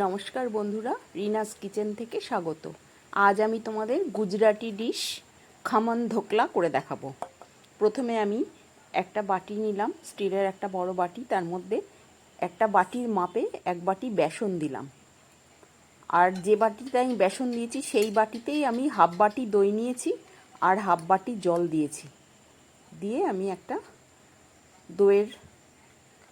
নমস্কার বন্ধুরা, রিনাস কিচেন থেকে স্বাগত। আজ আমি তোমাদের গুজরাটি ডিশ খামন ধোকলা করে দেখাবো। প্রথমে আমি একটা বাটি নিলাম, স্টিলের একটা বড় বাটি, তার মধ্যে একটা বাটির মাপে এক বাটি বেসন দিলাম। আর যে বাটিতে আমি বেসন দিয়েছি, সেই বাটিতেই আমি হাফ বাটি দই নিয়েছি আর হাফ বাটি জল দিয়েছি। দিয়ে আমি একটা দইয়ের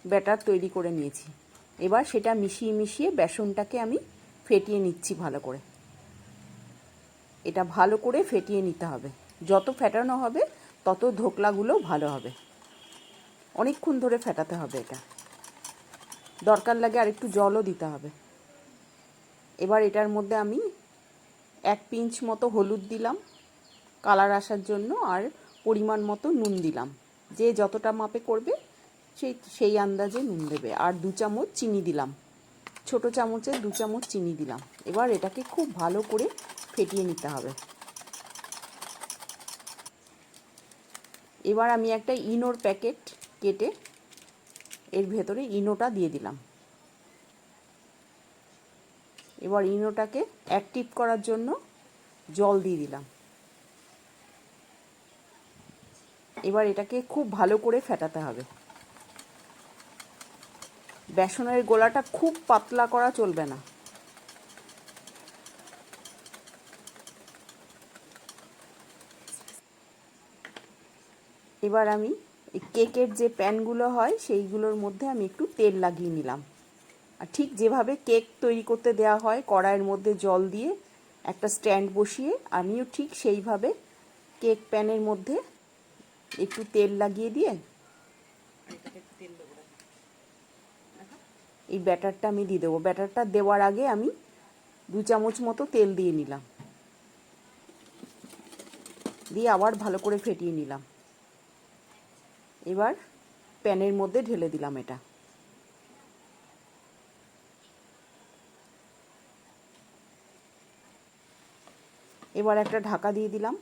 ব্যাটার তৈরি করে নিয়েছি। এবার সেটা মিশিয়ে মিশিয়ে বেসনটাকে আমি ফেটিয়ে নিচ্ছি ভালো করে। এটা ভালো করে ফেটিয়ে নিতে হবে। যত ফেটানো হবে, তত ধোকলাগুলো ভালো হবে। অনেকক্ষণ ধরে ফেটাতে হবে এটা। দরকার লাগে আর একটু জলও দিতে হবে। এবার এটার মধ্যে আমি এক পিঞ্চ মতো হলুদ দিলাম, কালার আসার জন্য আর পরিমাণ মতো নুন দিলাম। যে যতটা মাপে করবে সেই সেই আন্দাজে নুন দেবে। আর দু চামচ চিনি দিলাম। ছোট চামচে দু চামচ চিনি দিলাম। এবার এটাকে খুব ভালো করে ফেটিয়ে নিতে হবে। এবার আমি একটা ইনোর প্যাকেট কেটে এর ভেতরে ইনোটা দিয়ে দিলাম। এবার ইনোটাকে অ্যাক্টিভ করার জন্য জল দিয়ে দিলাম। এবার এটাকে খুব ভালো করে ফেটাতে হবে। বেসনের গোলাটা খুব পাতলা করা চলবে না। এবার আমি কেকের যে প্যানগুলো হয়, সেইগুলোর মধ্যে আমি একটু তেল লাগিয়ে নিলাম। আর ঠিক যেভাবে কেক তৈরি করতে দেওয়া হয়, কড়াইয়ের মধ্যে জল দিয়ে একটা স্ট্যান্ড বসিয়ে আমিও ঠিক সেইভাবে কেক প্যানের মধ্যে একটু তেল লাগিয়ে দিয়ে এই ব্যাটারটা আমি দিয়ে দেবো। ব্যাটারটা দেওয়ার আগে আমি দু চামচ মতো তেল দিয়ে নিলাম। দিয়ে আবার ভালো করে ফেটিয়ে নিলাম। এবার প্যানের মধ্যে ঢেলে দিলাম এটা। এবার একটা ঢাকা দিয়ে দিলাম।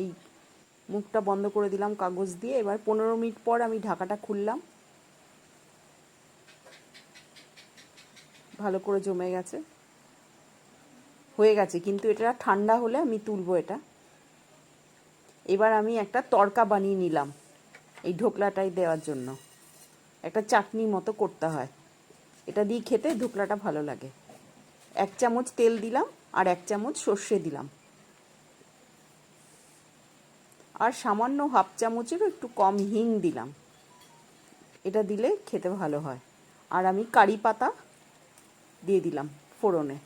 এই মুখটা বন্ধ করে দিলাম কাগজ দিয়ে। এবার পনেরো মিনিট পর আমি ঢাকাটা খুললাম। ভালো করে জমে গেছে। হয়ে গেছে, কিন্তু এটা ঠান্ডা হলে আমি তুলবো এটা। এবার আমি একটা তড়কা বানিয়ে নিলাম এই ঢোকলাটাই দেওয়ার জন্য। একটা চাটনি মতো করতে হয়। এটা দিয়ে খেতে ঢোকলাটা ভালো লাগে। এক চামচ তেল দিলাম আর এক চামচ সর্ষে দিলাম। আর সামান্য হাফ চামচেরও একটু কম হিং দিলাম। এটা দিলে খেতে ভালো হয়। আর আমি কারি পাতা দিয়ে দিলাম ফোড়নে।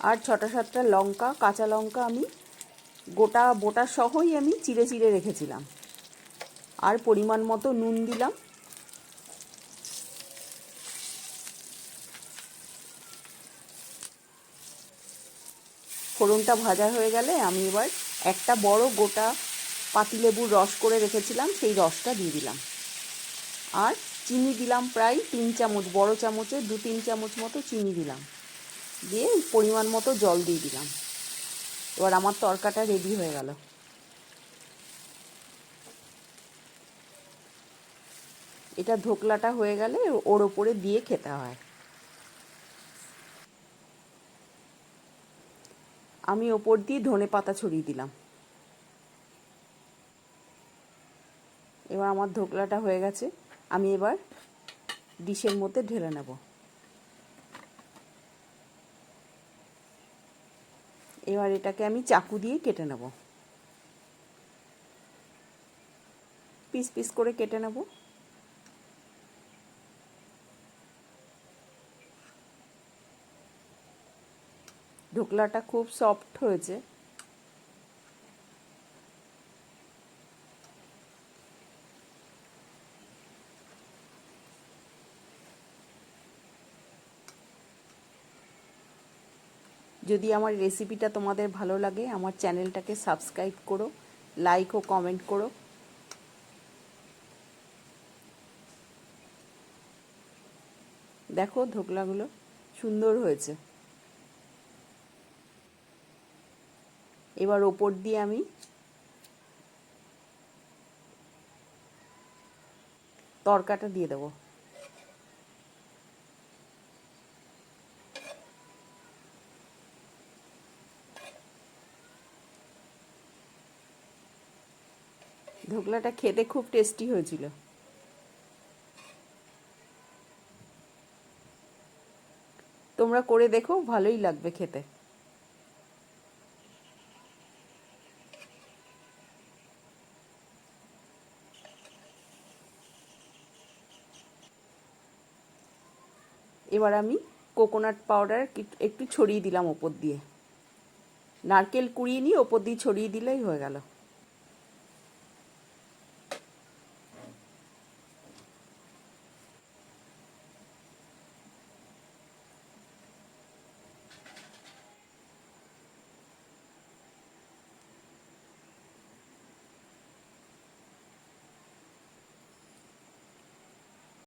আর ছটা সাতটা লঙ্কা, কাঁচা লঙ্কা আমি গোটা বোটা সহই আমি চিড়ে চিড়ে রেখেছিলাম। আর পরিমাণ মতো নুন দিলাম। ফোড়নটা ভাজা হয়ে গেলে আমি এবার একটা বড় গোটা পাতিলেবুর রস করে রেখেছিলাম, সেই রসটা দিয়ে দিলাম। আর চিনি দিলাম প্রায় তিন চামচ, বড় চামচে দু তিন চামচ মতো চিনি দিলাম। দিয়ে পরিমাণ মতো জল দিয়ে দিলাম। এবার আমার তরকাটা রেডি হয়ে গেল। এটা ধোকলাটা হয়ে গেলে ওর ওপরে দিয়ে খেতে হয়। আমি ওপর দিয়ে ধনে পাতা ছড়িয়ে দিলাম। এবার আমার ধোকলাটা হয়ে গেছে। আমি এবার ডিশের মধ্যে ঢেলে নেব। এবার এটাকে আমি চাকু দিয়ে কেটে নেব। পিস পিস করে কেটে নেব। ঢোকলাটা খুব সফট হয়েছে। যদি আমার রেসিপিটা তোমাদের ভালো লাগে, আমার চ্যানেলটাকে সাবস্ক্রাইব করো লাইক ও কমেন্ট করো। দেখো ধোকলাগুলো সুন্দর হয়েছে। এবার ওপর দিয়ে আমি তরকাটা দিয়ে দেবো। ধোকলাটা খেতে খুব টেস্টি হয়েছিল। তোমরা করে দেখো, ভালোই লাগবে খেতে। এবার আমি কোকোনাট পাউডার একটু ছড়িয়ে দিলাম ওপর দিয়ে। নারকেল কুড়িয়ে নিয়ে ওপর দিয়ে ছড়িয়ে দিলেই হয়ে গেল।